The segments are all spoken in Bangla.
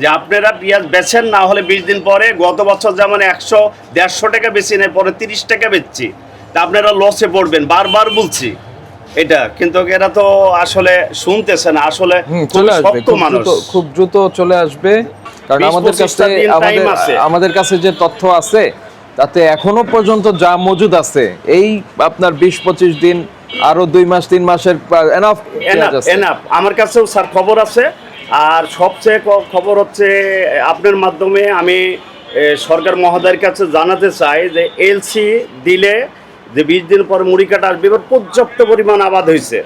যে আপনারা পেঁয়াজ বেচেন না হলে বিশ দিন পরে গত বছর যেমন একশো দেড়শো টাকা বেশি নেয় পরে তিরিশ টাকা বেচছি। তা আপনারা লসে পড়বেন বারবার বলছি। এটা কিন্তু এরা তো আসলে শুনতেছে না আসলে শক্ত মানুষ। খুব দ্রুত চলে আসবে কারণ আমাদের কাছে আমাদের কাছে যে তথ্য আছে তাতে এখনও পর্যন্ত যা মজুদ আছে এই আপনার বিশ পঁচিশ দিন আরও দুই মাস তিন মাসের এনাফ এনাফ আমার কাছেও স্যার খবর আছে আর সবচেয়ে খবর হচ্ছে, আপনার মাধ্যমে আমি সরকার মহোদয়ের কাছে জানাতে চাই যে এলসি দিলে যে বিশ দিন পর মুড়ি কাটা আসবে, এবার পর্যাপ্ত পরিমাণ আবাদ হয়েছে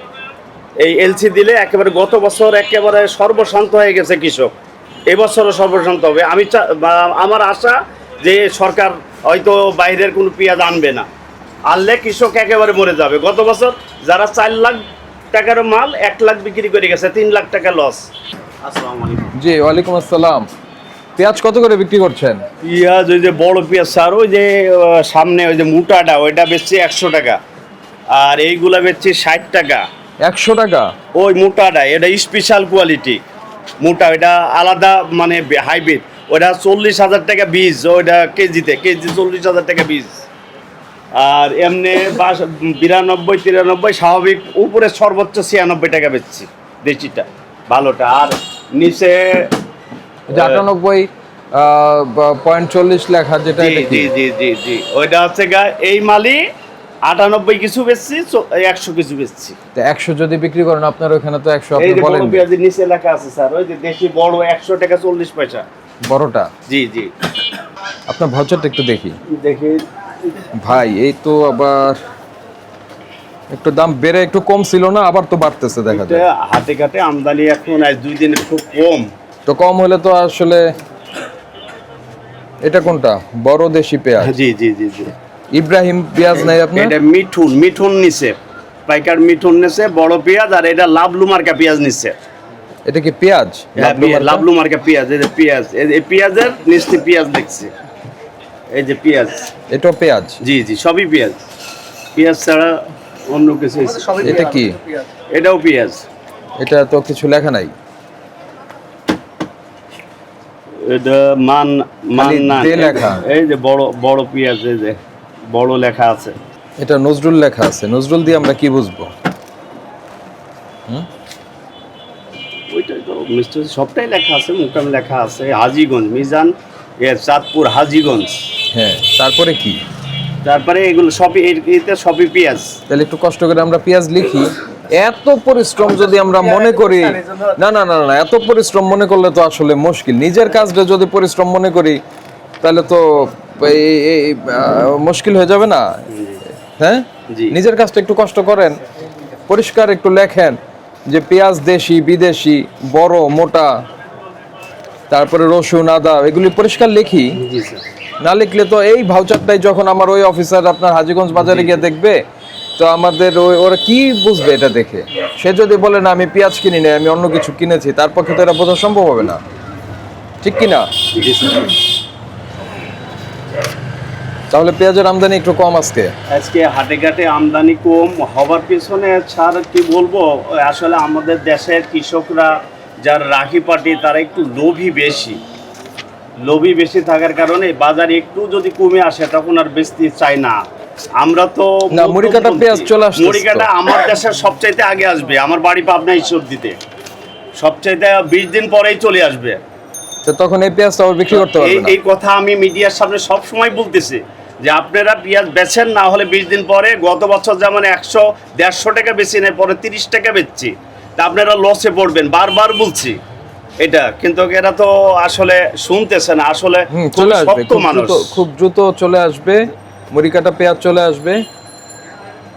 এই এলসি দিলে একেবারে গত বছর একেবারে সর্বশান্ত হয়ে গেছে কৃষক। এবছরও সর্বশান্ত হবে। আমি আমার আশা যে সরকার হয়তো বাইরের কোনো পেঁয়াজ আনবে না। আনলে কৃষক একেবারে মরে যাবে। গত বছর যারা চার লাখ টাকার মাল এক লাখ বিক্রি করে গেছে, তিন লাখ টাকা লস। জি ওয়ালাইকুম আসসালাম। পেঁয়াজ কত করে বিক্রি করছেন? পেঁয়াজ ওই যে বড় পেঁয়াজ স্যার ওই যে সামনে ওই যে মোটাটা ওইটা বেচছি একশো টাকা। আর এইগুলা বেচছি ষাট টাকা। একশো টাকা? ওই মোটাটা এটা স্পেশাল কোয়ালিটি মোটা ওইটা আলাদা মানে হাইব্রিড ওইটা চল্লিশ হাজার টাকা বীজ ওইটা কেজিতে কেজি চল্লিশ হাজার টাকা বীজ। আর এমনি বাস বিরানব্বই তিরানব্বই স্বাভাবিক উপরে সর্বোচ্চ ছিয়ানব্বই টাকা বেচছি দেশিটা ভালোটা। আর নিচে আটানব্বই পয়েন্ট চল্লিশ লেখা যেটা জি জি জি জি ওইটা হচ্ছে গা এই মালই আটানব্বই কিছু বেচছি একশো কিছু বেচছি। তো একশো যদি বিক্রি করেন আপনার ওখানে তো একশো আপনি বলেন পেঁয়াজের নিচে লেখা আছে স্যার ওই যে দেশি বড় একশো টাকা চল্লিশ পয়সা। বড়টা? জি জি। আপনার ভাউচারটা একটু দেখি। দেখি। ভাই এই তো আবার একটু দাম বেড়ে একটু কম ছিল না আবার তো বাড়তেছে দেখা যায়। এটা হাতে কাটে আমদানি এখন আজ দুই দিনে খুব কম। তো কম হলে তো আসলে এটা কোনটা? বড় দেশি পেঁয়াজ। জি জি জি জি। ইব্রাহিম পেঁয়াজ নাই আপনার? এটা মিঠুন মিঠুন নিছে। পাইকার মিঠুন নিছে বড় পেঁয়াজ আর এটা লাভলু মার্কা পেঁয়াজ নিছে। এটা কি পেঁয়াজ? হ্যাঁ? লাভলু মার্কা? পেঁয়াজ এই যে পেঁয়াজ এই পেঁয়াজের নিচে পেঁয়াজ দেখছি। এই যে পেঁয়াজ। এটা পেঁয়াজ? জি জি সবই পেঁয়াজ। পেঁয়াজ ছাড়া অন্য কিছু এটা কি? এটাও পেঁয়াজ। এটা তো কিছু লেখা নাই। এটা মান মান না। লেখা। এই যে বড় বড় পেঁয়াজ এই যে বড় লেখা আছে। এটা নজরুল লেখা আছে। নজরুল দিয়ে আমরা কি বুঝব? ওইটাই তো মিস্টার সবটাই লেখা আছে মুকাম লেখা আছে। হাজিগঞ্জ মিজান এ চাঁদপুর হাজিগঞ্জ। হ্যাঁ তারপরে কি? তারপরে এগুলো সবই এতে সবই পেঁয়াজ। তাহলে একটু কষ্ট করে আমরা পেঁয়াজ লিখি। এত পরিশ্রম যদি আমরা মনে করি না না না না এত পরিশ্রম মনে করলে তো আসলে মুশকিল। নিজের কাজটা যদি পরিশ্রম মনে করি তাহলে তো মুশকিল হয়ে যাবে না? হ্যাঁ? নিজের কাজটা একটু কষ্ট করেন পরিষ্কার একটু লেখেন যে পেঁয়াজ দেশি বিদেশি বড় মোটা তারপরে রসুন আদা এগুলি পরিষ্কার লিখি। জি স্যার। না লিখলে তো এই ভাউচারটাই যখন আমার ওই অফিসার আপনার হাজিগঞ্জ বাজারে গিয়ে দেখবে তো আমাদের ওই ওরা কি বুঝবে এটা দেখে? সে যদি বলে না আমি পেঁয়াজ কিনি না আমি অন্য কিছু কিনেছি তার পক্ষে তো এটা বোঝা সম্ভব হবে না। ঠিক কি না তাহলে পেঁয়াজের আমদানি একটু কম আজকে। আজকে হাটে ঘাটে আমদানি কম হবার পিছনে ছাড় কি বলব? আসলে আমাদের দেশের কৃষকরা যার রাখি পার্টি তারা একটু লোভী বেশি। লোভী বেশি থাকার কারণে বাজারে একটু যদি কমে আসে তখন আর বেচতে চাই না। আমরা তো না, মুড়ি পেঁয়াজ চলে আসতেছে তো। মুড়ি কাটা আমার দেশের সবচাইতে আগে আসবে। আমার বাড়ি পাবনা ঈশ্বর দিতে সবচাইতে বিশ দিন পরেই চলে আসবে। তো তখন এই পেঁয়াজটা আবার বিক্রি করতে পারবে এই কথা আমি মিডিয়ার সামনে সব সময় বলতেছি যে আপনারা পেঁয়াজ বেচেন না হলে বিশ দিন পরে গত বছর যেমন একশো দেড়শো টাকা বেশি নেয় পরে তিরিশ টাকা বেচছি। তা আপনারা লসে পড়বেন। বারবার বলছি। এটা কিন্তু এরা তো আসলে শুনতেছে না আসলে চলে আসবে খুব দ্রুত চলে আসবে মুড়ি কাটা পেঁয়াজ চলে আসবে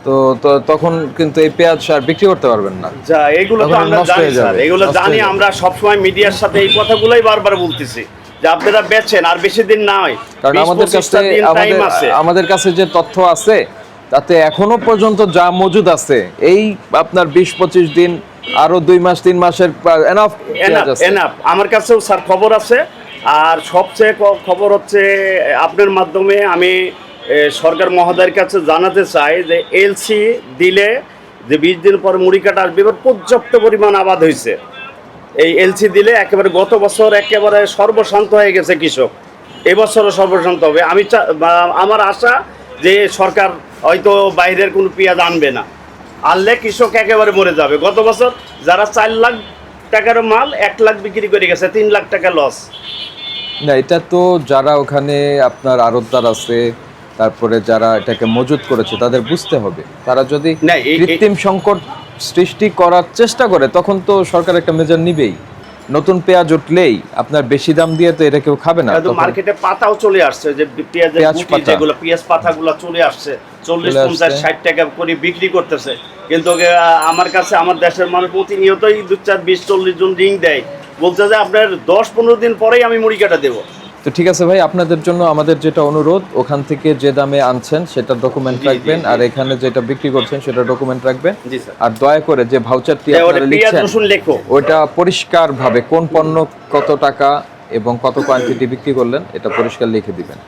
তো তো তখন কিন্তু এই পেঁয়াজ আর বিক্রি করতে পারবেন না। যা এগুলো তো আমরা জানি স্যার এগুলো জানি আমরা সবসময় মিডিয়ার সাথে এই কথাগুলোই বারবার বলতেছি যে আপনারা বেচেন আর বেশি দিন নয় কারণ আমাদের কাছে আমাদের আমাদের কাছে যে তথ্য আছে তাতে এখনও পর্যন্ত যা মজুদ আছে এই আপনার বিশ পঁচিশ দিন আরও দুই মাস তিন মাসের এনাফ এনাফ আমার কাছেও স্যার খবর আছে। আর সবচেয়ে খবর হচ্ছে আপনার মাধ্যমে আমি সরকার মহোদয়ের কাছে জানাতে চাই যে এলসি দিলে যে বিশ দিন পর মুড়ি কাটা আসবে এবার পর্যাপ্ত পরিমাণ আবাদ হয়েছে এই এলসি দিলে একেবারে গত বছর একেবারে সর্বশান্ত হয়ে গেছে কৃষক। এবছরও সর্বশান্ত হবে। আমি আমার আশা যে সরকার হয়তো বাইরের কোনো পেঁয়াজ আনবে না। আনলে কৃষক একেবারে মরে যাবে। গত বছর যারা চার লাখ টাকার মাল এক লাখ বিক্রি করে গেছে তিন লাখ টাকা লস না এটা তো যারা ওখানে আপনার আড়তদার আছে তারপরে যারা এটাকে মজুত করেছে তাদের বুঝতে হবে। তারা যদি কৃত্রিম সংকট সৃষ্টি করার চেষ্টা করে তখন তো সরকার একটা মেজার নিবেই। নতুন পেঁয়াজ উঠলেই আপনার বেশি দাম দিয়ে তো এটা কেউ খাবে না মার্কেটে পাতাও চলে আসছে যে পেঁয়াজের পেঁয়াজ গুটি পাতা। যেগুলো পেঁয়াজ পাতাগুলো চলে আসছে চল্লিশ পঞ্চাশ ষাট টাকা করে বিক্রি করতেছে। কিন্তু আমার কাছে আমার দেশের মানুষ প্রতিনিয়তই দু চার বিশ চল্লিশ জন রিং দেয়। বলতে যে আপনার দশ পনেরো দিন পরেই আমি মুড়ি কাটা দেবো। তো ঠিক আছে ভাই আপনাদের জন্য আমাদের যেটা অনুরোধ ওখান থেকে যে দামে আনছেন সেটা ডকুমেন্ট রাখবেন আর এখানে যেটা বিক্রি করছেন সেটা ডকুমেন্ট রাখবেন। আর দয়া করে যে ভাউচারটি আপনারা লিখছেন ওটা পরিষ্কার ভাবে কোন পণ্য কত টাকা এবং কত কোয়ান্টিটি বিক্রি করলেন এটা পরিষ্কার লিখে দিবেন।